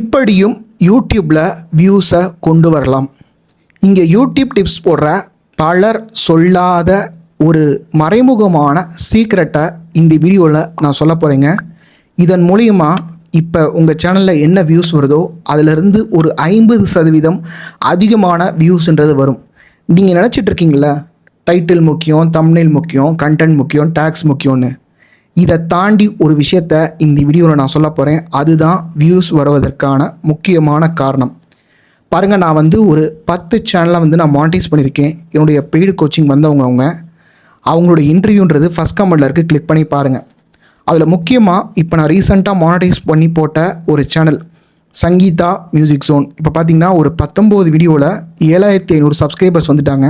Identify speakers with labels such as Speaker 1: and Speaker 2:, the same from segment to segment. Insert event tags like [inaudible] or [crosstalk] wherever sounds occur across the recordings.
Speaker 1: இப்படியும் யூடியூப்பில் வியூஸை கொண்டு வரலாம். இங்கே யூடியூப் டிப்ஸ் போடுற பலர் சொல்லாத ஒரு மறைமுகமான சீக்ரெட்டை இந்த வீடியோவில் நான் சொல்ல போகிறேங்க இதன் மூலியமா இப்போ உங்கள் சேனலில் என்ன வியூஸ் வருதோ அதிலிருந்து ஒரு ஐம்பது சதவீதம் அதிகமான வியூஸ்ன்றது வரும். நீங்கள் நினச்சிட்ருக்கீங்களா டைட்டில் முக்கியம் தம்னில் முக்கியம் கண்டென்ட் முக்கியம் டேக்ஸ் முக்கியம்னு. இதை தாண்டி ஒரு விஷயத்த இந்த வீடியோவில் நான் சொல்ல போகிறேன் அதுதான் வியூஸ் வருவதற்கான முக்கியமான காரணம். பாருங்கள் நான் வந்து ஒரு பத்து சேனலை வந்து நான் மானிட்டைஸ் பண்ணியிருக்கேன். என்னுடைய பெய்டு கோச்சிங் வந்தவங்க அவங்க. அவங்களோட இன்டர்வியூன்றது ஃபஸ்ட் கமெண்டில் இருக்குது கிளிக் பண்ணி பாருங்கள் அதில் முக்கியமாக இப்போ நான் ரீசெண்டாக மானிட்டைஸ் பண்ணி போட்ட ஒரு சேனல் சங்கீதா மியூசிக் ஜோன் இப்போ பார்த்தீங்கன்னா ஒரு பத்தொம்போது வீடியோவில் ஏழாயிரத்தி ஐநூறு சப்ஸ்கிரைபர்ஸ் வந்துட்டாங்க.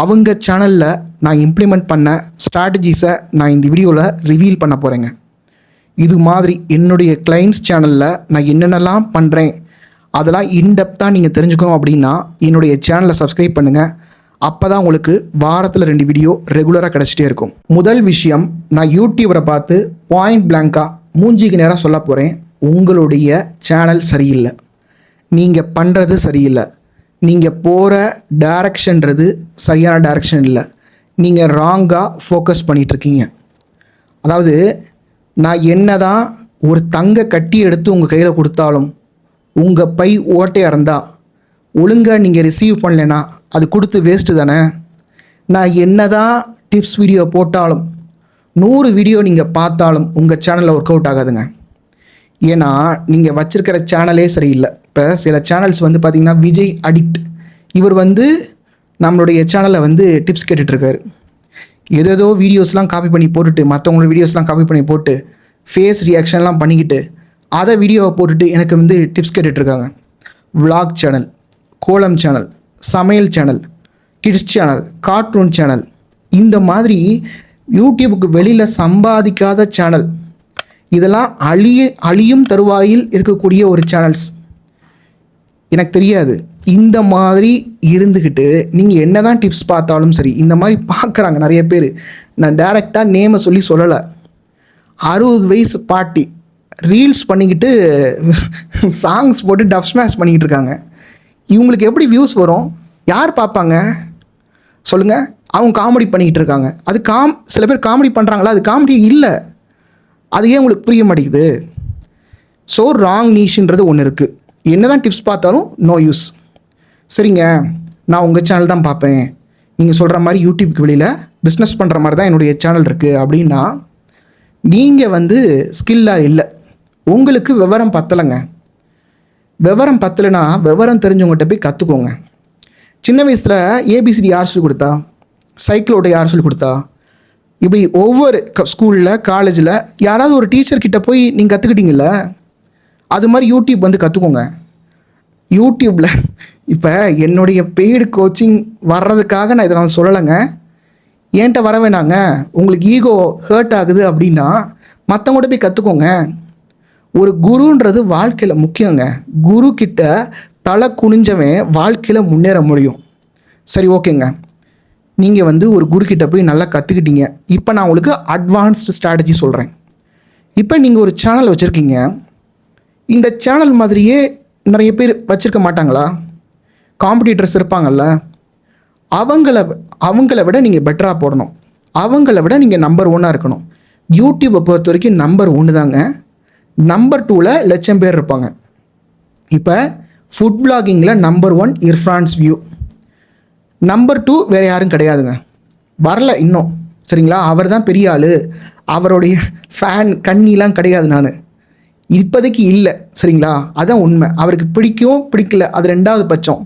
Speaker 1: அவங்க சேனலில் நான் இம்ப்ளிமெண்ட் பண்ண ஸ்ட்ராட்டஜிஸை நான் இந்த வீடியோவில் ரிவீல் பண்ண போகிறேங்க இது மாதிரி என்னுடைய கிளைண்ட்ஸ் சேனலில் நான் என்னென்னலாம் பண்ணுறேன் அதெல்லாம் இன்டெப்த்தாக நீங்கள் தெரிஞ்சுக்கணும் அப்படின்னா என்னுடைய சேனலை சப்ஸ்கிரைப் பண்ணுங்கள் அப்போ தான் உங்களுக்கு வாரத்தில் ரெண்டு வீடியோ ரெகுலராக கிடச்சிட்டே இருக்கும். முதல் விஷயம் நான் யூடியூபரை பார்த்து பாயிண்ட் பிளாங்காக மூஞ்சிக்கு நேராக சொல்ல போகிறேன் உங்களுடைய சேனல் சரியில்லை. நீங்கள் பண்ணுறது சரியில்லை. நீங்கள் போகிற டைரக்ஷன்றது சரியான டைரக்ஷன் இல்லை. நீங்கள் ராங்காக ஃபோக்கஸ் பண்ணிகிட்ருக்கீங்க அதாவது நான் என்ன தான் ஒரு தங்க கட்டி எடுத்து உங்கள் கையில் கொடுத்தாலும் உங்கள் பை ஓட்டையாக இருந்தால் ஒழுங்காக நீங்கள் ரிசீவ் பண்ணலைன்னா அது கொடுத்து வேஸ்ட்டு தானே. நான் என்ன தான் டிப்ஸ் வீடியோ போட்டாலும் நூறு வீடியோ நீங்கள் பார்த்தாலும் உங்கள் சேனலில் ஒர்க் அவுட் ஆகாதுங்க. ஏன்னா நீங்கள் வச்சுருக்கிற சேனலே சரியில்லை. இப்போ சில சேனல்ஸ் வந்து பார்த்திங்கன்னா விஜய் அடிக்ட் இவர் வந்து நம்மளுடைய சேனலில் வந்து டிப்ஸ் கேட்டுட்ருக்காரு. ஏதேதோ வீடியோஸ்லாம் காப்பி பண்ணி போட்டுட்டு மற்றவங்களோட வீடியோஸ்லாம் காப்பி பண்ணி போட்டு ஃபேஸ் ரியாக்ஷன்லாம் பண்ணிக்கிட்டு அதை வீடியோவை போட்டுட்டு எனக்கு வந்து டிப்ஸ் கேட்டுட்ருக்காங்க. Vlog சேனல் கோலம் சேனல் சமையல் channel kids channel cartoon channel இந்த மாதிரி யூடியூபுக்கு வெளியில் சம்பாதிக்காத சேனல் இதெல்லாம் அழிய அழியும் தருவாயில் இருக்கக்கூடிய ஒரு சேனல்ஸ் எனக்கு தெரியாது. இந்த மாதிரி இருந்துக்கிட்டு நீங்கள் என்ன தான் டிப்ஸ் பார்த்தாலும் சரி இந்த மாதிரி பார்க்குறாங்க நிறைய பேர். நான் டைரெக்டாக நேமை சொல்லி சொல்லலை. அறுபது வயசு பாட்டி ரீல்ஸ் பண்ணிக்கிட்டு சாங்ஸ் போட்டு டப் ஸ்மாஷ் பண்ணிக்கிட்டு இருக்காங்க. இவங்களுக்கு எப்படி வியூஸ் வரும்? யார் பார்ப்பாங்க? சொல்லுங்கள் அவங்க காமெடி பண்ணிக்கிட்டு இருக்காங்க. அது காம் சில பேர் காமெடி பண்ணுறாங்களா அது காமெடி இல்லை. அது ஏன் உங்களுக்கு புரிய மாட்டேங்குது? ஸோ ராங் நீஷ்ன்றது ஒன்று இருக்குது என்ன தான் டிப்ஸ் பார்த்தாலும் நோ யூஸ் சரிங்க நான் உங்கள் சேனல் தான் பார்ப்பேன். நீங்கள் சொல்கிற மாதிரி யூடியூப்க்கு வெளியில் பிஸ்னஸ் பண்ணுற மாதிரி தான் என்னுடைய சேனல் இருக்குது அப்படின்னா நீங்கள் வந்து ஸ்கில்லாக இல்லை. உங்களுக்கு விவரம் பத்தலைங்க. விவரம் பத்தலைன்னா விவரம் தெரிஞ்சவங்ககிட்ட போய் கற்றுக்கோங்க சின்ன வயசில் ஏபிசிடி யார் சொல்லி கொடுத்தா? சைக்கிளோட யார் சொல்லி கொடுத்தா? இப்படி ஒவ்வொரு ஸ்கூலில் காலேஜில் யாராவது ஒரு டீச்சர்கிட்ட போய் நீங்கள் கற்றுக்கிட்டீங்கல்ல அது மாதிரி யூடியூப் வந்து கற்றுக்கோங்க யூடியூப்பில் இப்போ என்னுடைய பெய்டு கோச்சிங் வர்றதுக்காக நான் இதை நான் சொல்லலைங்க. ஏன்ட்ட வர வேணாங்க? உங்களுக்கு ஈகோ ஹேர்ட் ஆகுது அப்படின்னா மற்றவங்கள்ட்ட போய் கற்றுக்கோங்க ஒரு குருன்றது வாழ்க்கையில் முக்கியங்க. குரு கிட்ட தலை குனிஞ்சவன் வாழ்க்கையில் முன்னேற முடியும். சரி ஓகேங்க. நீங்கள் வந்து ஒரு குரு கிட்ட போய் நல்லா கற்றுக்கிட்டீங்க இப்போ நான் உங்களுக்கு அட்வான்ஸ்டு ஸ்ட்ராட்டஜி சொல்கிறேன் இப்போ நீங்கள் ஒரு சேனல் வச்சுருக்கீங்க. இந்த சேனல் மாதிரியே நிறைய பேர் வச்சுருக்க மாட்டாங்களா? காம்படிட்டர்ஸ் இருப்பாங்கல்ல. அவங்கள அவங்கள விட நீங்கள் பெட்டராக போடணும். அவங்கள விட நீங்கள் நம்பர் ஒன்னாக இருக்கணும். யூடியூப்பை பொறுத்த வரைக்கும் நம்பர் ஒன்று தாங்க. நம்பர் டூவில் லட்சம் பேர் இருப்பாங்க. இப்போ food விளாகிங்கில் number one Irfan's view number two வேறு யாரும் கிடையாதுங்க. வரல இன்னும். சரிங்களா? அவர் தான் பெரிய ஆள். அவருடைய ஃபேன் கண்ணிலாம் கிடையாது நான். இப்போதைக்கு இல்லை சரிங்களா? அதான் உண்மை. அவருக்கு பிடிக்கும் பிடிக்கல அது ரெண்டாவது பட்சம்.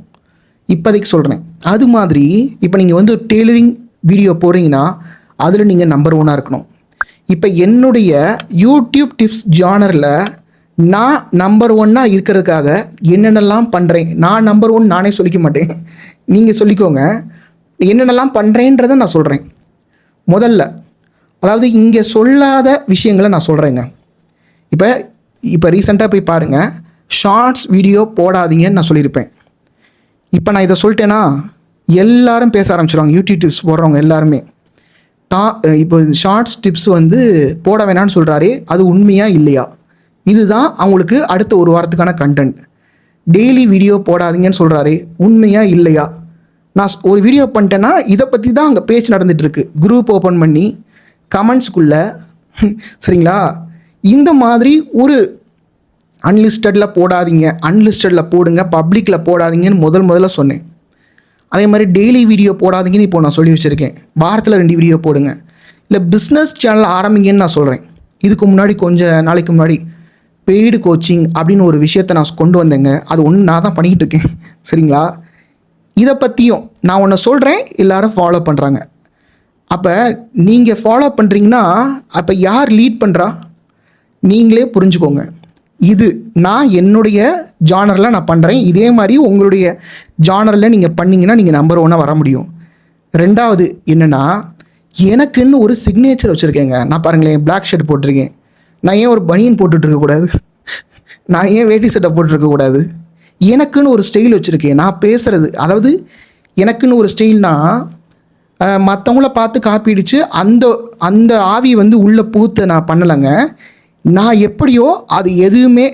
Speaker 1: இப்போதைக்கு சொல்கிறேன் அது மாதிரி இப்போ நீங்கள் வந்து டெய்லரிங் வீடியோ போடுறீங்கன்னா அதில் நீங்கள் நம்பர் ஒன்னாக இருக்கணும். இப்போ என்னுடைய யூடியூப் டிப்ஸ் ஜானரில் நான் நம்பர் ஒன்னாக இருக்கிறதுக்காக என்னென்னலாம் பண்ணுறேன் நான் நம்பர் ஒன் நானே சொல்லிக்க மாட்டேன். நீங்கள் சொல்லிக்கோங்க. என்னென்னலாம் பண்ணுறேன்றதை நான் சொல்கிறேன் முதல்ல அதாவது இங்கே சொல்லாத விஷயங்களை நான் சொல்கிறேங்க இப்போ இப்போ ரீசெண்டாக போய் பாருங்கள் ஷார்ட்ஸ் வீடியோ போடாதீங்கன்னு நான் சொல்லியிருப்பேன். இப்போ நான் இதை சொல்லிட்டேன்னா எல்லாரும் பேச ஆரம்பிச்சிருவாங்க. யூடியூப் டிப்ஸ் போடுறவங்க எல்லாருமே. டா இப்போ ஷார்ட்ஸ் டிப்ஸ் வந்து போட வேணாம்னு சொல்கிறாரே அது உண்மையா இல்லையா? இதுதான் அவங்களுக்கு அடுத்த ஒரு வாரத்துக்கான கண்டென்ட் டெய்லி வீடியோ போடாதீங்கன்னு சொல்கிறாரே உண்மையா இல்லையா? நான் ஒரு வீடியோ பண்ணிட்டேன்னா இதை பற்றி தான் அங்கே பேச்சு நடந்துகிட்ருக்கு குரூப் ஓப்பன் பண்ணி கமெண்ட்ஸ்குள்ளே [laughs] சரிங்களா? இந்த மாதிரி ஒரு அன்லிஸ்டடில் போடாதீங்க. அன்லிஸ்டடில் போடுங்க. பப்ளிக்கில் போடாதீங்கன்னு முதல் முதல்ல சொன்னேன். அதே மாதிரி டெய்லி வீடியோ போடாதீங்கன்னு இப்போ நான் சொல்லி வச்சுருக்கேன். வாரத்தில் ரெண்டு வீடியோ போடுங்க. இல்லை பிஸ்னஸ் சேனல் ஆரம்பிங்கன்னு நான் சொல்கிறேன் இதுக்கு முன்னாடி கொஞ்சம் நாளைக்கு முன்னாடி பெய்டு கோச்சிங் அப்படின்னு ஒரு விஷயத்தை நான் கொண்டு வந்தேங்க. அது ஒன்று நான் தான் பண்ணிக்கிட்டு இருக்கேன். [laughs] சரிங்களா? இதை பற்றியும் நான் ஒன்று சொல்கிறேன் எல்லாரும் ஃபாலோ பண்ணுறாங்க அப்போ நீங்கள் ஃபாலோ பண்ணுறீங்கன்னா அப்போ யார் லீட் பண்ணுறா நீங்களே புரிஞ்சுக்கோங்க. இது நான் என்னுடைய ஜானரில் நான் பண்ணுறேன் இதே மாதிரி உங்களுடைய ஜானரில் நீங்கள் பண்ணிங்கன்னா நீங்கள் நம்பர் ஒன்னாக வர முடியும். ரெண்டாவது என்னென்னா எனக்குன்னு ஒரு சிக்னேச்சர் வச்சுருக்கேங்க. நான் பாருங்களேன் பிளாக் ஷர்ட் போட்டிருக்கேன். நான் ஏன் ஒரு பனியன் போட்டுட்ருக்கக்கூடாது நான் ஏன் வேட்டி சட்டை போட்டிருக்கக்கூடாது எனக்குன்னு ஒரு ஸ்டைல் வச்சுருக்கேன். நான் பேசுகிறது அதாவது எனக்குன்னு ஒரு ஸ்டைல்னா மற்றவங்கள பார்த்து காப்பி அடித்து அந்த அந்த ஆவி வந்து உள்ளே பூத்து நான் பண்ணலைங்க. நான் எப்படியோ அது எதுவுமே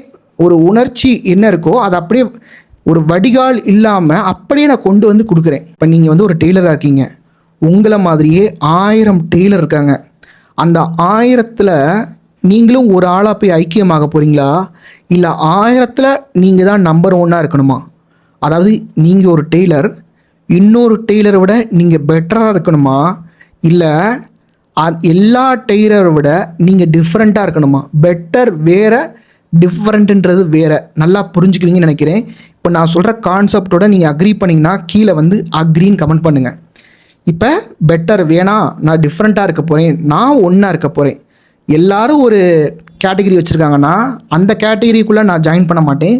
Speaker 1: ஒரு உணர்ச்சி என்ன இருக்கோ அது அப்படியே ஒரு வடிகால் இல்லாமல் அப்படியே நான் கொண்டு வந்து கொடுக்குறேன். இப்போ நீங்கள் வந்து ஒரு டெய்லராக இருக்கீங்க. உங்களை மாதிரியே ஆயிரம் டெய்லர் இருக்காங்க. அந்த ஆயிரத்தில் நீங்களும் ஒரு ஆளாக போய் ஐக்கியமாக போகிறீங்களா இல்லை ஆயிரத்தில் நீங்கள் தான் நம்பர் ஒன்னாக இருக்கணுமா? அதாவது நீங்கள் ஒரு டெய்லர் இன்னொரு டெய்லரை விட நீங்கள் பெட்டராக இருக்கணுமா? இல்லை எல்லா டெய்லரை விட நீங்கள் டிஃப்ரெண்ட்டாக இருக்கணுமா? பெட்டர் வேற டிஃப்ரெண்ட்டுன்றது வேற. நல்லா புரிஞ்சுக்கிறீங்கன்னு நினைக்கிறேன். இப்போ நான் சொல்கிற கான்செப்டோட நீங்கள் அக்ரி பண்ணிங்கன்னா கீழே வந்து அக்ரின்னு கமெண்ட் பண்ணுங்கள் இப்போ பெட்டர் வேணாம் நான் டிஃப்ரெண்ட்டாக இருக்க போகிறேன் நான் ஒன்றா இருக்க போகிறேன் எல்லாரும் ஒரு கேட்டகரி வச்சுருக்காங்கன்னா அந்த கேட்டகரிக்குள்ளே நான் ஜாயின் பண்ண மாட்டேன்.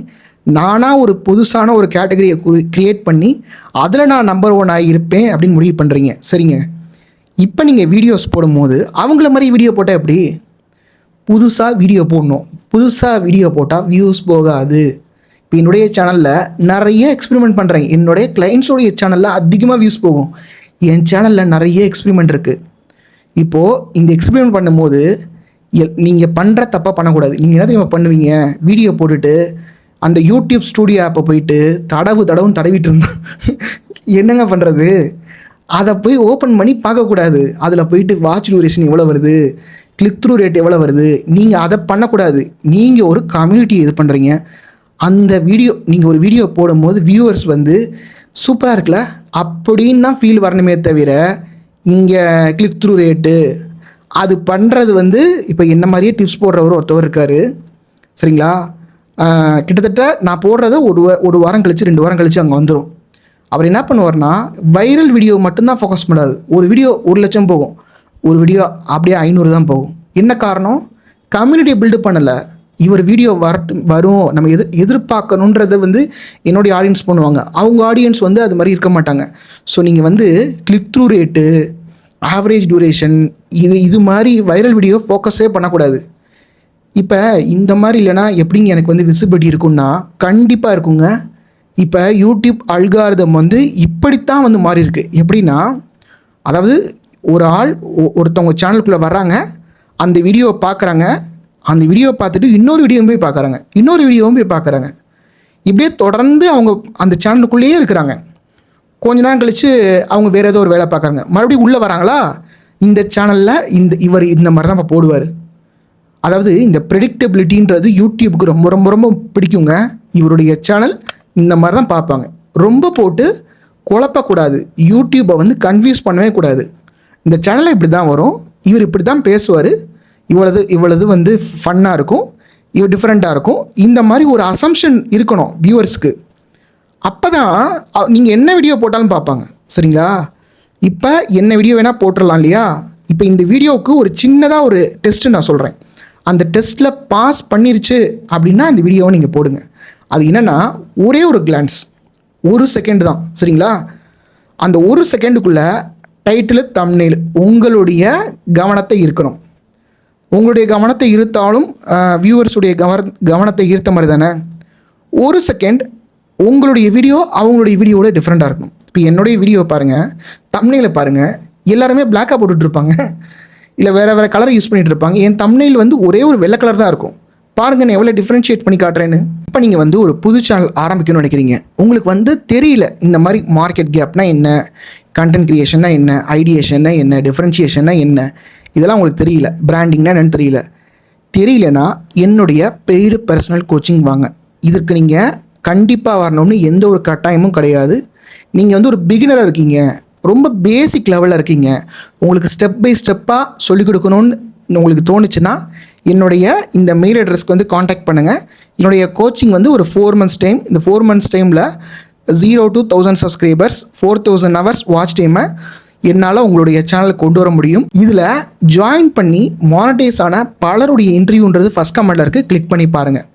Speaker 1: நானாக ஒரு புதுசான ஒரு கேட்டகரியை க்ரியேட் பண்ணி அதில் நான் நம்பர் ஒன் ஆகி இருப்பேன் அப்படின்னு முடிவு பண்ணுறீங்க சரிங்க? இப்போ நீங்கள் வீடியோஸ் போடும்போது அவங்கள மாதிரி வீடியோ போட்டால் எப்படி? புதுசாக வீடியோ போடணும். புதுசாக வீடியோ போட்டால் வியூஸ் போகாது. இப்போ என்னுடைய சேனலில் நிறைய எக்ஸ்பெரிமெண்ட் பண்ணுறேன் என்னுடைய கிளைண்ட்ஸோடைய சேனலில் அதிகமாக வியூஸ் போகும். என் சேனலில் நிறைய எக்ஸ்பெரிமெண்ட் இருக்குது இப்போது இந்த எக்ஸ்பெரிமெண்ட் பண்ணும்போது நீங்கள் பண்ணுற தப்பாக பண்ணக்கூடாது. நீங்கள் என்ன தெரியுமா பண்ணுவீங்க? வீடியோ போட்டுட்டு அந்த யூடியூப் ஸ்டூடியோ ஆப்பை போயிட்டு தடவு தடவும் தடவிட்டு இருந்தோம் [laughs] என்னங்க பண்ணுறது அதை போய் ஓப்பன் பண்ணி பார்க்கக்கூடாது. அதில் போயிட்டு வாட்ச் டூரேஷன் எவ்வளோ வருது? கிளிக் த்ரூ ரேட் எவ்வளோ வருது? நீங்கள் அதை பண்ணக்கூடாது. நீங்கள் ஒரு கம்யூனிட்டி இது பண்ணுறீங்க அந்த வீடியோ நீங்கள் ஒரு வீடியோ போடும்போது வியூவர்ஸ் வந்து சூப்பராக இருக்குல்ல? அப்படின்னு தான் ஃபீல் வரணுமே தவிர இங்கே கிளிக் த்ரூ ரேட்டு அது பண்ணுறது வந்து இப்போ என்ன மாதிரியே டிப்ஸ் போடுறவர் ஒருத்தவர் இருக்கார். சரிங்களா? கிட்டத்தட்ட நான் போடுறத ஒரு ஒரு வாரம் கழிச்சு ரெண்டு வாரம் கழிச்சு அங்கே வந்துடும் அவர் என்ன பண்ணுவார்னா வைரல் வீடியோ மட்டும்தான் ஃபோக்கஸ் பண்ணாரு ஒரு வீடியோ ஒரு லட்சம் போகும். ஒரு வீடியோ அப்படியே ஐநூறு தான் போகும். என்ன காரணம்? கம்யூனிட்டி பில்டு பண்ணலை. இவர் வீடியோ வரட்டு வரும். நம்ம எதிர் எதிர்பார்க்கணுன்றதை வந்து என்னுடைய ஆடியன்ஸ் பண்ணுவாங்க. அவங்க ஆடியன்ஸ் வந்து அது மாதிரி இருக்க மாட்டாங்க. ஸோ நீங்கள் வந்து click through rate average duration இது இது மாதிரி வைரல் வீடியோ ஃபோக்கஸே பண்ணக்கூடாது. இப்போ இந்த மாதிரி இல்லைன்னா எப்படிங்க எனக்கு வந்து விசிபிலிட்டி இருக்கும்னா கண்டிப்பாக இருக்குங்க. இப்போ யூடியூப் அல்காரிதம் வந்து இப்படித்தான் வந்து மாறி இருக்கு எப்படின்னா அதாவது ஒரு ஆள் ஒ- ஒருத்தவங்க சேனலுக்குள்ளே வர்றாங்க அந்த வீடியோவை பார்க்குறாங்க அந்த வீடியோவை பார்த்துட்டு இன்னொரு வீடியோவும் போய் பார்க்குறாங்க இன்னொரு வீடியோவும் போய் பார்க்குறாங்க இப்படியே தொடர்ந்து அவங்க அந்த சேனலுக்குள்ளேயே இருக்கிறாங்க. கொஞ்ச நேரம் கழித்து அவங்க வேறு ஏதோ ஒரு வேலை பார்க்குறாங்க மறுபடியும் உள்ளே வராங்களா? இந்த சேனலில் இந்த இவர் இந்த மாதிரி தான் போடுவார். அதாவது இந்த ப்ரெடிக்டபிலிட்டின்றது யூடியூபுக்கு ரொம்ப ரொம்ப ரொம்ப பிடிக்குங்க. இவருடைய சேனல் இந்த மாதிரி தான் பார்ப்பாங்க. ரொம்ப போட்டு குழப்பக்கூடாது. யூடியூப்பை வந்து கன்ஃபியூஸ் பண்ணவே கூடாது. இந்த சேனலில் இப்படி தான் வரும். இவர் இப்படி தான் பேசுவார். இவ்வளவு இவ்வளவு வந்து ஃபன்னாக இருக்கும். இவர் டிஃப்ரெண்ட்டாக இருக்கும். இந்த மாதிரி ஒரு அசம்ஷன் இருக்கணும் வியூவர்ஸ்க்கு அப்போ தான் நீங்கள் என்ன வீடியோ போட்டாலும் பார்ப்பாங்க. சரிங்களா? இப்போ என்ன வீடியோ வேணால் போட்டுடலாம் இல்லையா? இப்போ இந்த வீடியோவுக்கு ஒரு சின்னதாக ஒரு டெஸ்ட்டு நான் சொல்கிறேன் அந்த டெஸ்ட்டில் பாஸ் பண்ணிருச்சு அப்படின்னா அந்த வீடியோவை நீங்கள் போடுங்க. அது என்னென்னா ஒரே ஒரு கிளான்ஸ் ஒரு செகண்ட் தான். சரிங்களா? அந்த ஒரு செகண்டுக்குள்ளே டைட்டில் தம்னெயில் உங்களுடைய கவனத்தை இருக்கணும் உங்களுடைய கவனத்தை இருத்தாலும் வியூவர்ஸுடைய கவன கவனத்தை ஈர்த்த மாதிரி தானே? ஒரு செகண்ட் உங்களுடைய வீடியோ அவங்களுடைய வீடியோவில் டிஃப்ரெண்ட்டாக இருக்கணும். இப்போ என்னுடைய வீடியோ பாருங்கள் தம்னையில் பாருங்கள் எல்லாருமே பிளாக்காக போட்டுட்ருப்பாங்க இல்லை வேறு வேறு கலர் யூஸ் பண்ணிகிட்டு இருப்பாங்க. என் தம்னையில் வந்து ஒரே ஒரு வெள்ளை கலர் தான் இருக்கும். பாருங்க நான் எவ்வளோ டிஃப்ரென்ஷியேட் பண்ணி காட்டுறேன்னு. இப்போ நீங்கள் வந்து ஒரு புது சேனல் ஆரம்பிக்கணும்னு நினைக்கிறீங்க. உங்களுக்கு வந்து தெரியல இந்த மாதிரி மார்க்கெட் கேப்னா என்ன கண்டென்ட் கிரியேஷன்னா என்ன ஐடியேஷன்னா என்ன டிஃப்ரென்ஷியேஷன்னா என்ன. இதெல்லாம் உங்களுக்கு தெரியல. பிராண்டிங்னா என்னன்னு தெரியல. தெரியலனா என்னுடைய பெய்டு பர்சனல் கோச்சிங் வாங்க. இதற்கு நீங்கள் கண்டிப்பாக வரணும்னு எந்த ஒரு கட்டாயமும் கிடையாது. நீங்கள் வந்து ஒரு பிகினராக இருக்கீங்க. ரொம்ப பேசிக் லெவலில் இருக்கீங்க. உங்களுக்கு ஸ்டெப் பை ஸ்டெப்பாக சொல்லிக் கொடுக்கணும்னு உங்களுக்கு தோணுச்சுன்னா என்னுடைய இந்த மெயில் அட்ரஸ்க்கு வந்து காண்டாக்ட் பண்ணுங்கள் என்னுடைய கோச்சிங் வந்து ஒரு ஃபோர் மந்த்ஸ் டைம் இந்த ஃபோர் மந்த்ஸ் டைமில் zero to thousand subscribers four thousand hours watch டைமை என்னால் உங்களுடைய சேனலை கொண்டு வர முடியும். இதில் ஜாயின் பண்ணி மானிட்டைஸ் ஆன பலருடைய இன்டர்வியூன்றது ஃபஸ்ட் கமெண்டில் இருக்குது கிளிக் பண்ணி பாருங்கள்